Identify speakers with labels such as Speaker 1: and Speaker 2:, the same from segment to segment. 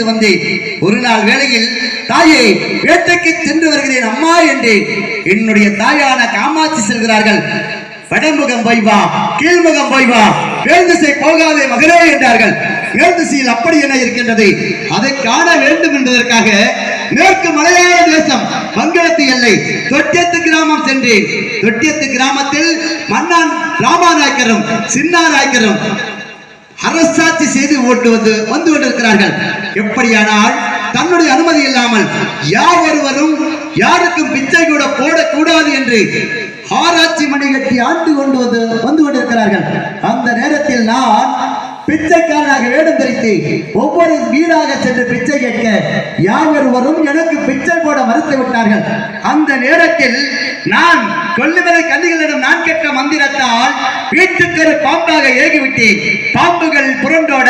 Speaker 1: செய்து வந்தேன் ஒரு நாள் வேளையில் தாயை வேட்டைக்கு சென்று வருகிறேன் அம்மா என்றேன் என்னுடைய தாயான காமாட்சி செல்கிறார்கள். வடமுகம் போய் வா கீழ்முகம் போய் வா வேந்துசை போகாதே மகனே என்றார்கள். வேந்துசையில் அப்படி என்ன இருக்கின்றது? அதை காண வேண்டும் என்பதற்காக மேற்கு மலையாள தேசம் வங்கடத்து எல்லை தொட்டியத்து கிராமம் சென்றேன். தொட்டியத்து கிராமத்தில் மன்னான் ராமாநாயக்கரும் சின்னாநாயக்கரும் அரசாட்சி செய்து ஓட்டு வந்து வந்து கொண்டிருக்கிறார்கள். எப்படியானால் தன்னுடைய அனுமதி இல்லாமல் யார் ஒருவரும் யாருக்கும் பிச்சை கூட போடக்கூடாது என்று ஆராய்ச்சி மணி கட்டி ஆண்டு கொண்டு வந்து வந்து கொண்டிருக்கிறார்கள். அந்த நேரத்தில் நான் பிச்சைக்காரனாக வேடம் தரித்து ஒவ்வொரு வீடாக சென்று பிச்சை கேட்க யார் ஒருவரும் எனக்கு பிச்சை போட மறுத்து விட்டார்கள். அந்த நேரத்தில் நான் கொல்லுமலை வீட்டுக்கரு பாம்பாக ஏகிவிட்டு பாம்புகள் புரண்டோட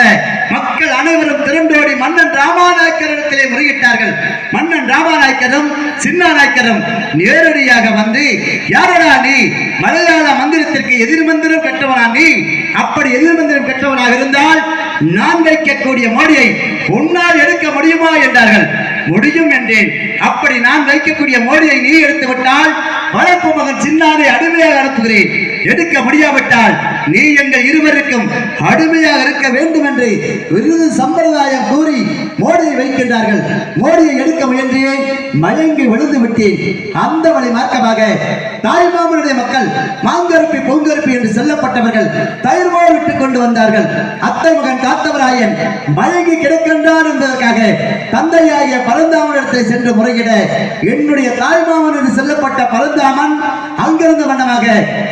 Speaker 1: மக்கள் அனைவரும் திரண்டோடி மன்னன் ராமாநாயக்கரிடத்திலே முறையிட்டார்கள். மன்னன் ராமாநாயக்கரும் சின்னாநாயக்கரும் நேரடியாக வந்து யாரடா நீ? மலையாள மந்திரத்திற்கு எதிர் மந்திரம் நீ? அப்படி எதிர் மந்திரம் இருந்தால் நான் வைக்கக்கூடிய மோடியை உன்னால் எடுக்க முடியுமா? என்றார்கள். முடியும் என்றேன். அப்படி நான் வைக்கக்கூடிய மோடியை நீ எடுத்து விட்டால் வளர்ப்பு மகன் சின்னாரை அடிமையாக அனுப்புகிறேன். எடுக்க முடியாவிட்டால் நீ எங்கள் இருவருக்கும் அடிமையாக இருக்க வேண்டும் என்று விருது சம்பிரதாயம் கூறி மோடியை வைக்கின்றார்கள். மோடியை எடுக்க முயன்றேன் மயங்கி விழுந்து விட்டேன் அந்த வழி மார்க்கமாக தாய்மாமனுடைய மக்கள் மாங்கருப்பி பொங்கருப்பி என்று செல்லப்பட்டவர்கள் தயிர்வோ விட்டுக் கொண்டு வந்தார்கள். அத்தை மகன் காத்தவராயன் மயங்கி கிடக்கின்றான் என்பதற்காக தந்தையாகிய இடத்தை சென்று முறையிட என்னுடைய தாய்மாமன் என்று செல்லப்பட்ட பரந்தாமன் அங்கிருந்த வண்ணமாக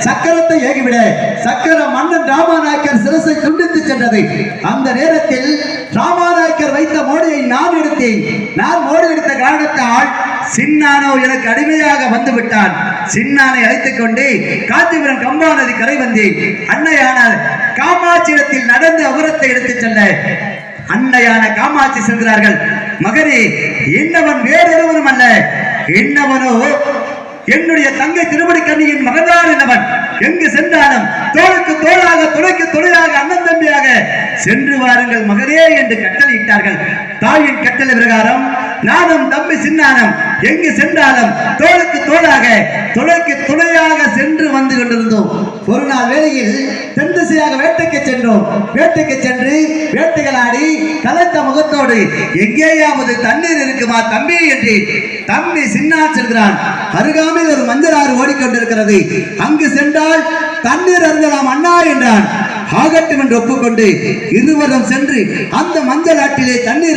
Speaker 1: சக்கரத்தை ஏகிவிட சக்கர மன்னன் ராமாநாயக்கர் சிரசை துண்டித்து சென்றது. அந்த நேரத்தில் ராமாநாயக்கர் வைத்த மோடியை நான் எடுத்தேன். நான் மோடி எடுத்த காரணத்தால் சின்னானோ எனக்கு அடிமையாக வந்து விட்டான் சின்னானை அழைத்துக் கொண்டு காஞ்சிபுரம் கம்பா நதி கரை வந்தேன். அன்னையான காமாட்சியிடத்தில் நடந்து அவரத்தை எடுத்துச் செல்ல. அன்னையான காமாட்சி செல்கிறார்கள். மகனே என்னவன் வேறொருவனும் அல்ல. என்னவனோ என்னுடைய தங்கை திருமணி கண்ணியின் மகன்தான் என்னவன்? எங்கு சென்றாலும் தோளுக்கு தோளாக துணைக்கு துணையாக அண்ணன் தம்பியாக சென்று வாருங்கள் மகனே என்று கட்டளையிட்டார்கள். தாயின் கட்டளை பிரகாரம் நானும் தம்பி சின்னானும். எங்கு சென்றாலும் தோளுக்கு தோளாக துணைக்கு துணையாக சென்று வந்து கொண்டிருந்தோம். ஒரு நாள் வேளையில் தென் திசையாக வேட்டைக்கு சென்றோம். வேட்டைக்கு சென்று வேட்டைகளாடி கலத்த முகத்தோடு எங்கேயாவது தண்ணீர் இருக்குமா தம்பி? என்று தம்பி சின்னா செல்கிறான். அருகாமையில் ஒரு மஞ்சள் ஆறு ஓடிக்கொண்டிருக்கிறது. அங்கு சென்றால் தண்ணீர் அருந்தலாம் அண்ணா என்றான். ஆகட்டும் என்று ஒப்புக்கொண்டு இருவரும் சென்று அந்த மஞ்சள் ஆட்டிலே தண்ணீர்